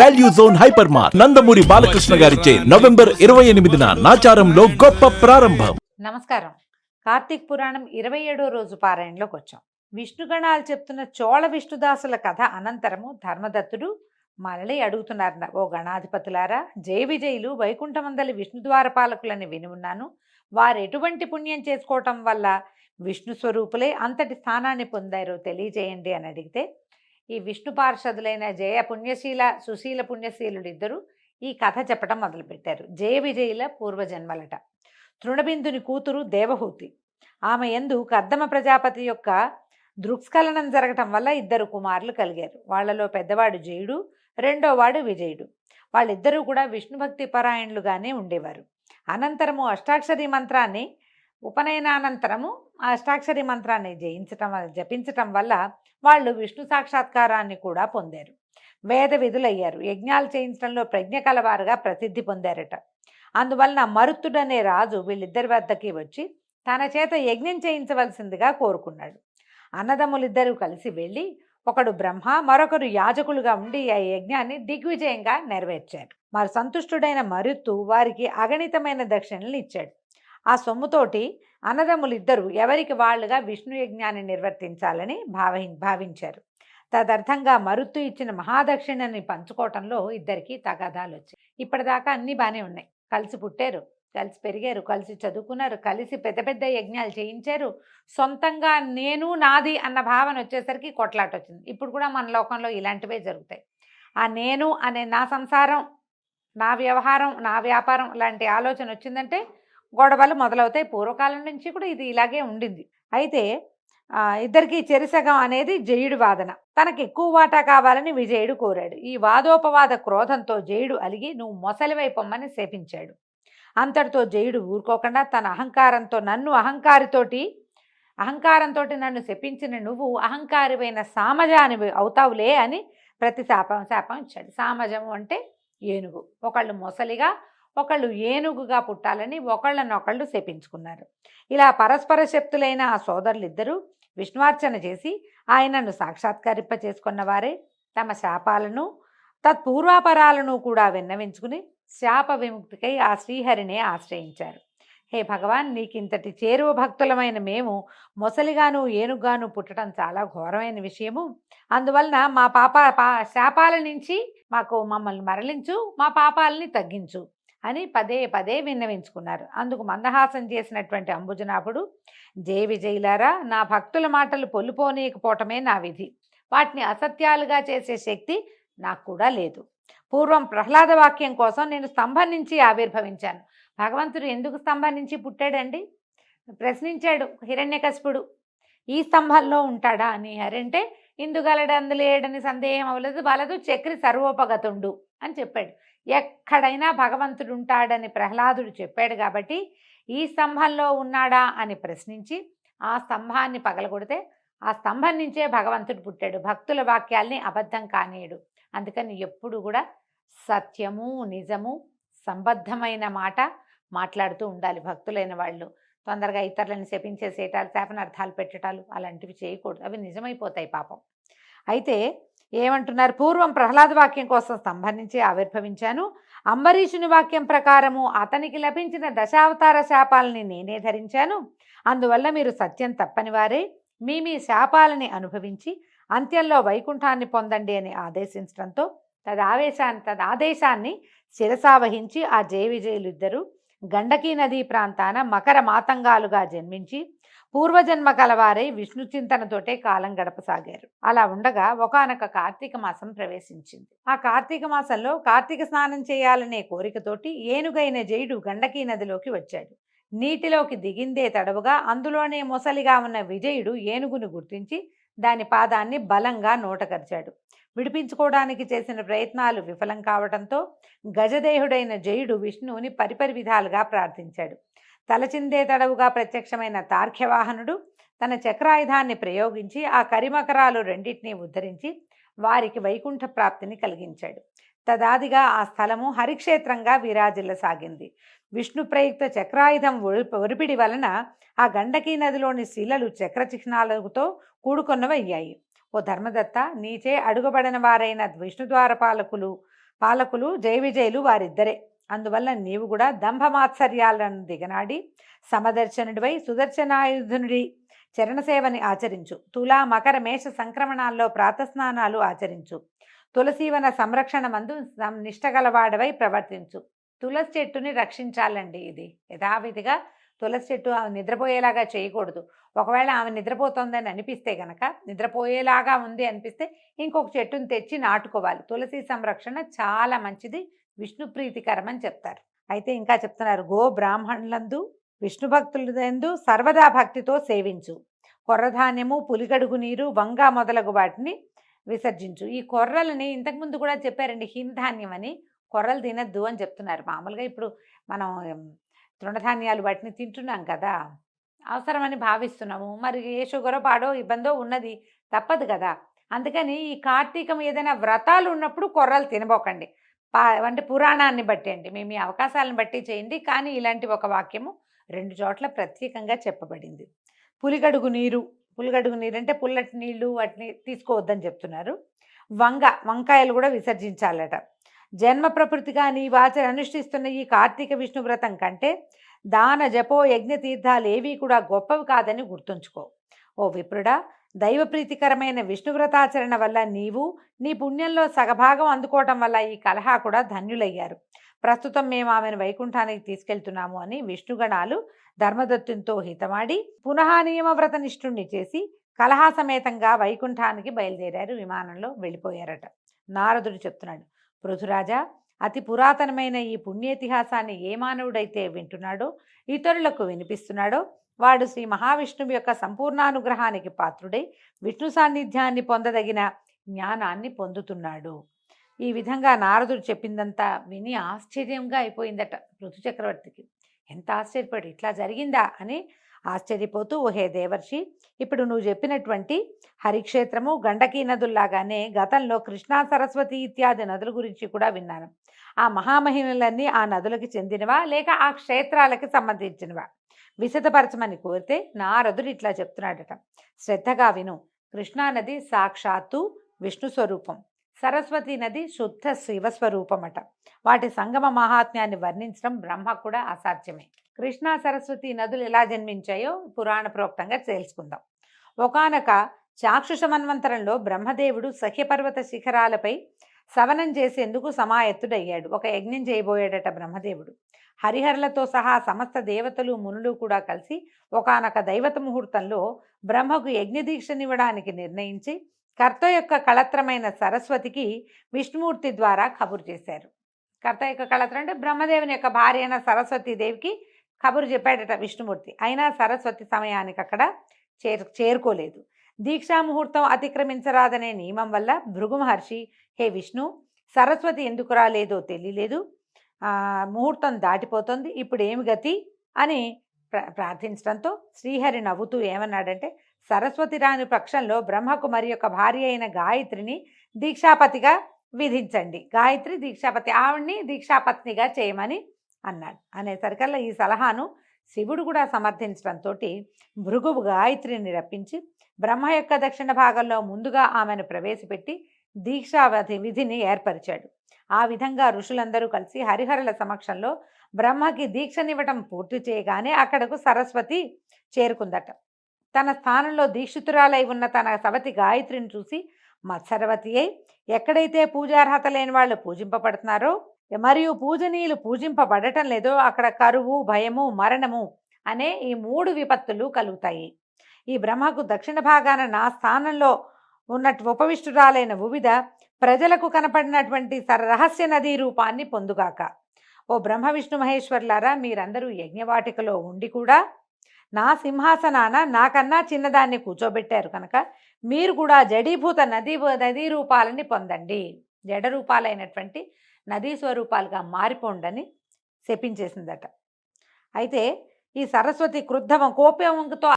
Value zone hyper మార్ నందమూరి బాలకృష్ణ గారిచే November ఇరవై ఎనిమిదిన నాచారంలో గొప్ప ప్రారంభం. నమస్కారం. కార్తీక్ పురాణం ఇరవై ఏడో రోజు పారాయణలోకి వచ్చాం. విష్ణుగణాలు చెప్తున్న చోళ విష్ణుదాసుల కథ అనంతరము ధర్మదత్తుడు మరలి అడుగుతున్నారు ఓ గణాధిపతులారా జయ విజయులు వైకుంఠమందలి విష్ణు ద్వారపాలకులని విని ఉన్నాను. వారు ఎటువంటి పుణ్యం చేసుకోవటం వల్ల విష్ణు స్వరూపులే అంతటి స్థానాన్ని పొందారో తెలియజేయండి అని అడిగితే ఈ విష్ణు పార్షదులైన జయ పుణ్యశీల సుశీల పుణ్యశీలుడు ఇద్దరు ఈ కథ చెప్పడం మొదలుపెట్టారు. జయ విజయుల పూర్వజన్మలట. తృణబిందుని కూతురు దేవహూతి. ఆమె ఎందు కర్దమ ప్రజాపతి యొక్క దృక్స్ఖలనం జరగటం వల్ల ఇద్దరు కుమారులు కలిగారు. వాళ్ళలో పెద్దవాడు జయుడు రెండోవాడు విజయుడు. వాళ్ళిద్దరూ కూడా విష్ణు భక్తి పరాయణులుగానే ఉండేవారు. అనంతరము అష్టాక్షరి మంత్రాన్ని ఉపనయనానంతరము అష్టాక్షరి మంత్రాన్ని జయించటం జపించటం వల్ల వాళ్ళు విష్ణు సాక్షాత్కారాన్ని కూడా పొందారు. వేద విధులయ్యారు. యజ్ఞాలు చేయించడంలో ప్రజ్ఞ కలవారుగా ప్రసిద్ధి పొందారట. అందువలన మరుత్తుడనే రాజు వీళ్ళిద్దరి వద్దకి వచ్చి తన చేత యజ్ఞం చేయించవలసిందిగా కోరుకున్నాడు. అన్నదమ్ములిద్దరూ కలిసి వెళ్ళి ఒకడు బ్రహ్మ మరొకరు యాజకులుగా ఉండి ఆ యజ్ఞాన్ని దిగ్విజయంగా నెరవేర్చారు. మరి సంతుష్టుడైన మరుత్తు వారికి అగణితమైన దక్షిణలు ఇచ్చాడు. ఆ సొమ్ముతోటి అన్నదమ్ములిద్దరూ ఎవరికి వాళ్ళుగా విష్ణు యజ్ఞాన్ని నిర్వర్తించాలని భావి భావించారు. తదర్థంగా మరుత్తు ఇచ్చిన మహాదక్షిణని పంచుకోవటంలో ఇద్దరికి తగాదాలు వచ్చాయి ఇప్పటిదాకా అన్నీ బాగానే ఉన్నాయి. కలిసి పుట్టారు కలిసి పెరిగారు కలిసి చదువుకున్నారు కలిసి పెద్ద పెద్ద యజ్ఞాలు చేయించారు. సొంతంగా నేను నాది అన్న భావన వచ్చేసరికి కొట్లాట వచ్చింది ఇప్పుడు కూడా మన లోకంలో ఇలాంటివే జరుగుతాయి. ఆ నేను అనే నా సంసారం నా వ్యవహారం నా వ్యాపారం లాంటి ఆలోచన వచ్చిందంటే గొడవలు మొదలవుతాయి. పూర్వకాలం నుంచి కూడా ఇది ఇలాగే ఉండింది. అయితే ఇద్దరికి చెరిసగం అనేది జయుడి వాదన. తనకి ఎక్కువ వాటా కావాలని విజయుడు కోరాడు. ఈ వాదోపవాద క్రోధంతో జయుడు అలిగి నువ్వు మొసలివైపొమ్మని శపించాడు. అంతటితో జయుడు ఊరుకోకుండా తన అహంకారంతో నన్ను అహంకారితోటి అహంకారంతో నన్ను శపించిన నువ్వు అహంకారివైన సామజాని అవుతావులే అని ప్రతి శాపం శాపం ఇచ్చాడు. సామజము అంటే ఏనుగు. ఒకళ్ళు మొసలిగా ఒకళ్ళు ఏనుగుగా పుట్టాలని ఒకళ్ళనొకళ్ళు శపించుకున్నారు. ఇలా పరస్పర శక్తులైన ఆ సోదరులిద్దరూ విష్ణువార్చన చేసి ఆయనను సాక్షాత్కరింప చేసుకున్న వారే. తమ శాపాలను తత్పూర్వాపరాలను కూడా విన్నవించుకుని శాప విముక్తికై ఆ శ్రీహరినే ఆశ్రయించారు. హే భగవాన్ నీకింతటి చేరువ భక్తులమైన మేము మొసలిగాను ఏనుగాను పుట్టడం చాలా ఘోరమైన విషయము. అందువలన మా పాప పా శాపాల నుంచి మాకు మమ్మల్ని మరలించు మా పాపాలని తగ్గించు. అని పదే పదే విన్నవించుకున్నారు. అందుకు మందహాసం చేసినటువంటి అంబుజనాభుడు జయ విజయులారా నా భక్తుల మాటలు పొల్లుపోనీయకపోవటమే నా విధి. వాటిని అసత్యాలుగా చేసే శక్తి నాకు కూడా లేదు. పూర్వం ప్రహ్లాద వాక్యం కోసం నేను స్తంభం నుంచి ఆవిర్భవించాను. భగవంతుడు ఎందుకు స్తంభం నుంచి పుట్టాడండి? ప్రశ్నించాడు హిరణ్యకశిపుడు. ఈ స్తంభంలో ఉంటాడా అని. అరంటే ఇందుగలడందులేడని సందేహం అవ్వలేదు వలదు చక్రి సర్వోపగతుండు అని చెప్పాడు. ఎక్కడైనా భగవంతుడు ఉంటాడని ప్రహ్లాదుడు చెప్పాడు కాబట్టి ఈ స్తంభంలో ఉన్నాడా అని ప్రశ్నించి ఆ స్తంభాన్ని పగలగొడితే ఆ స్తంభం నుంచే భగవంతుడు పుట్టాడు. భక్తుల వాక్యాల్ని అబద్ధం కానీయడు. అందుకని ఎప్పుడు కూడా సత్యము నిజము సంబద్ధమైన మాట మాట్లాడుతూ ఉండాలి భక్తులైన వాళ్ళు. తొందరగా ఇతరులను శపించేసేటాలు శాపనార్థాలు పెట్టటాలు అలాంటివి చేయకూడదు. అవి నిజమైపోతాయి పాపం. అయితే ఏమంటున్నారు? పూర్వం ప్రహ్లాద వాక్యం కోసం స్తంభనించి ఆవిర్భవించాను. అంబరీషుని వాక్యం ప్రకారము అతనికి లభించిన దశావతార శాపాలని నేనే ధరించాను. అందువల్ల మీరు సత్యం తప్పని వారే. మీ మీ శాపాలని అనుభవించి అంత్యంలో వైకుంఠాన్ని పొందండి అని ఆదేశించడంతో తదావేశాన్ని తదాదేశాన్ని శిరసావహించి ఆ జయ విజయులిద్దరూ గండకీ నదీ ప్రాంతాన మకర మాతంగాలుగా జన్మించి పూర్వజన్మ కలవారై విష్ణు చింతనతోటే కాలం గడపసాగారు. అలా ఉండగా ఒకానొక కార్తీక మాసం ప్రవేశించింది. ఆ కార్తీక మాసంలో కార్తీక స్నానం చేయాలనే కోరికతోటి ఏనుగైన జయుడు గండకీ నదిలోకి వచ్చాడు. నీటిలోకి దిగిందే తడవుగా అందులోనే మొసలిగా ఉన్న విజయుడు ఏనుగును గుర్తించి దాని పాదాన్ని బలంగా నోటకరిచాడు. విడిపించుకోవడానికి చేసిన ప్రయత్నాలు విఫలం కావడంతో గజదేహుడైన జయుడు విష్ణువుని పరిపరి విధాలుగా ప్రార్థించాడు. తలచిందే తడవుగా ప్రత్యక్షమైన తార్క్యవాహనుడు తన చక్రాయుధాన్ని ప్రయోగించి ఆ కరిమకరాలు రెండింటినీ ఉద్ధరించి వారికి వైకుంఠ ప్రాప్తిని కలిగించాడు. తదాదిగా ఆ స్థలము హరిక్షేత్రంగా విరాజిల్లసాగింది. విష్ణు ప్రయుక్త చక్రాయుధం ఒరిపిడి వలన ఆ గండకీ నదిలోని శిలలు చక్ర చిహ్నాలతో కూడుకొన్నవయ్యాయి. ఓ ధర్మదత్త నీచే అడుగబడిన వారైన విష్ణుద్వార పాలకులు పాలకులు జయ విజయులు వారిద్దరే. అందువల్ల నీవు కూడా దంభమాత్సర్యాలను దిగనాడి సమదర్శనుడివై సుదర్శనాయుధునుడి చరణసేవని ఆచరించు. తులా మకర మేష సంక్రమణాల్లో ప్రాతస్నానాలు ఆచరించు. తులసీవన సంరక్షణ మందు సం- నిష్టగలవాడవై ప్రవర్తించు. తులసి చెట్టుని రక్షించాలండి ఇది. యథావిధిగా తులసి చెట్టు ఆమె నిద్రపోయేలాగా చేయకూడదు. ఒకవేళ ఆమె నిద్రపోతోందని అనిపిస్తే గనక నిద్రపోయేలాగా ఉంది అనిపిస్తే ఇంకొక చెట్టుని తెచ్చి నాటుకోవాలి. తులసి సంరక్షణ చాలా మంచిది. విష్ణు ప్రీతికరం అని చెప్తారు. అయితే ఇంకా చెప్తున్నారు గో బ్రాహ్మణులందు విష్ణు భక్తులందు సర్వదా భక్తితో సేవించు. కొర్రధాన్యము పులిగడుగు నీరు వంగ మొదలగు వాటిని విసర్జించు. ఈ కొర్రలని ఇంతకుముందు కూడా చెప్పారండి హీనధాన్యం అని. కొర్రలు తినద్దు అని చెప్తున్నారు. మామూలుగా ఇప్పుడు మనం తృణధాన్యాలు వాటిని తింటున్నాం కదా అవసరమని భావిస్తున్నాము. మరి ఏ షుగరో పాడో ఇబ్బందో ఉన్నది తప్పదు కదా. అందుకని ఈ కార్తీకం ఏదైనా వ్రతాలు ఉన్నప్పుడు కొర్రలు తినబోకండి. పా అంటే పురాణాన్ని బట్టి అండి. మీ మీ అవకాశాలను బట్టి చేయండి. కానీ ఇలాంటి ఒక వాక్యము రెండు చోట్ల ప్రత్యేకంగా చెప్పబడింది. పులిగడుగు నీరు పులిగడుగు నీరు అంటే పుల్లటి నీళ్ళు వాటిని తీసుకోవద్దని చెప్తున్నారు. వంగ వంకాయలు కూడా విసర్జించాలట. జన్మ ప్రకృతిగా నీ వాచ అనుష్ఠిస్తున్న ఈ కార్తీక విష్ణు వ్రతం కంటే దాన జపో యజ్ఞ తీర్థాలు ఏవి కూడా గొప్పవి కాదని గుర్తుంచుకో. ఓ విప్రుడా దైవప్రీతికరమైన విష్ణువ్రతాచరణ వల్ల నీవు నీ పుణ్యంలో సగభాగం అందుకోవటం వల్ల ఈ కలహా కూడా ధన్యులయ్యారు. ప్రస్తుతం మేము ఆమెను వైకుంఠానికి తీసుకెళ్తున్నాము అని విష్ణుగణాలు ధర్మదత్తునితో హితమాడి పునః నియమవ్రత నిష్ఠుణ్ణి చేసి కలహా సమేతంగా వైకుంఠానికి బయలుదేరారు. విమానంలో వెళ్ళిపోయారట. నారదుడు చెప్తున్నాడు పృథురాజా అతి పురాతనమైన ఈ పుణ్యేతిహాసాన్ని ఏ మానవుడైతే వింటున్నాడో ఇతరులకు వినిపిస్తున్నాడో వాడు శ్రీ మహావిష్ణువు యొక్క సంపూర్ణానుగ్రహానికి పాత్రుడై విష్ణు సాన్నిధ్యాన్ని పొందదగిన జ్ఞానాన్ని పొందుతున్నాడు. ఈ విధంగా నారదుడు చెప్పిందంతా విని ఆశ్చర్యంగా అయిపోయిందట ఋతు చక్రవర్తికి ఎంత ఆశ్చర్యపడి ఇట్లా జరిగిందా? అని ఆశ్చర్యపోతూ ఓహే దేవర్షి ఇప్పుడు నువ్వు చెప్పినటువంటి హరిక్షేత్రము గండకీ నదుల్లాగానే గతంలో కృష్ణా సరస్వతి ఇత్యాది నదుల గురించి కూడా విన్నాను. ఆ మహామహిమలన్నీ ఆ నదులకు చెందినవా లేక ఆ క్షేత్రాలకి సంబంధించినవా? విశదపరచమని కోరితే నారదుడు ఇట్లా చెప్తున్నాడట. శ్రద్ధగా విను కృష్ణానది సాక్షాత్తు విష్ణు స్వరూపం. సరస్వతి నది శుద్ధ శివస్వరూపమట. వాటి సంగమ మహాత్మ్యాన్ని వర్ణించడం బ్రహ్మ కూడా అసాధ్యమే. కృష్ణా సరస్వతి నదులు ఎలా జన్మించాయో పురాణ ప్రోక్తంగా తెలుసుకుందాం. ఒకనొక చాక్షుష మన్వంతరంలో బ్రహ్మదేవుడు సహ్యపర్వత శిఖరాలపై సవనం చేసేందుకు సమాయత్తుడయ్యాడు. ఒక యజ్ఞం చేయబోయాడట బ్రహ్మదేవుడు. హరిహరులతో సహా సమస్త దేవతలు మునులు కూడా కలిసి ఒకనొక దైవత ముహూర్తంలో బ్రహ్మకు యజ్ఞదీక్షనివ్వడానికి నిర్ణయించి కర్త యొక్క కళత్రమైన సరస్వతికి విష్ణుమూర్తి ద్వారా కబురు చేశారు. కర్త యొక్క కళత్రం అంటే బ్రహ్మదేవుని యొక్క భార్య అయిన సరస్వతీదేవికి కబురు చెప్పాడట విష్ణుమూర్తి. అయినా సరస్వతి సమయానికి అక్కడ చేరు చేరుకోలేదు. దీక్షా ముహూర్తం అతిక్రమించరాదనే నియమం వల్ల భృగు మహర్షి హే విష్ణు సరస్వతి ఎందుకు రాలేదో తెలియలేదు. ముహూర్తం దాటిపోతుంది. ఇప్పుడు ఏమి గతి? అని ప్ర ప్రార్థించడంతో శ్రీహరి నవ్వుతూ ఏమన్నాడంటే సరస్వతి రాని పక్షంలో బ్రహ్మకుమారి యొక్క భార్య అయిన గాయత్రిని దీక్షాపతిగా విధించండి. గాయత్రి దీక్షాపతి ఆవిడ్ని దీక్షాపత్నిగా చేయమని అన్నాడు. అనేసరికల్లా ఈ సలహాను శివుడు కూడా సమర్థించడంతో భృగువు గాయత్రిని రప్పించి బ్రహ్మ యొక్క దక్షిణ భాగంలో ముందుగా ఆమెను ప్రవేశపెట్టి దీక్షావధి విధిని ఏర్పరిచాడు. ఆ విధంగా ఋషులందరూ కలిసి హరిహరుల సమక్షంలో బ్రహ్మకి దీక్షనివ్వటం పూర్తి చేయగానే అక్కడకు సరస్వతి చేరుకుందట. తన స్థానంలో దీక్షితురాలై ఉన్న తన సవతి గాయత్రిని చూసి మత్సరవతి అయి ఎక్కడైతే పూజార్హత లేని వాళ్ళు పూజింపబడుతున్నారో మరియు పూజనీయులు పూజింపబడటం లేదో అక్కడ కరువు భయము మరణము అనే ఈ మూడు విపత్తులు కలుగుతాయి. ఈ బ్రహ్మకు దక్షిణ భాగాన నా స్థానంలో ఉన్నట్టు ఉపవిష్టురాలైన వివిధ ప్రజలకు కనపడినటువంటి రహస్య నదీ రూపాన్ని పొందుగాక. ఓ బ్రహ్మ విష్ణు మహేశ్వర్లారా మీరందరూ యజ్ఞవాటికలో ఉండి కూడా నా సింహాసనాన నాకన్నా చిన్నదాన్ని కూర్చోబెట్టారు కనుక మీరు కూడా జడీభూత నదీ నదీ రూపాలని పొందండి. జడ రూపాలైనటువంటి నదీ స్వరూపాలుగా మారిపోండని శపించేసిందట. అయితే ఈ సరస్వతి క్రుద్ధం కోపంతో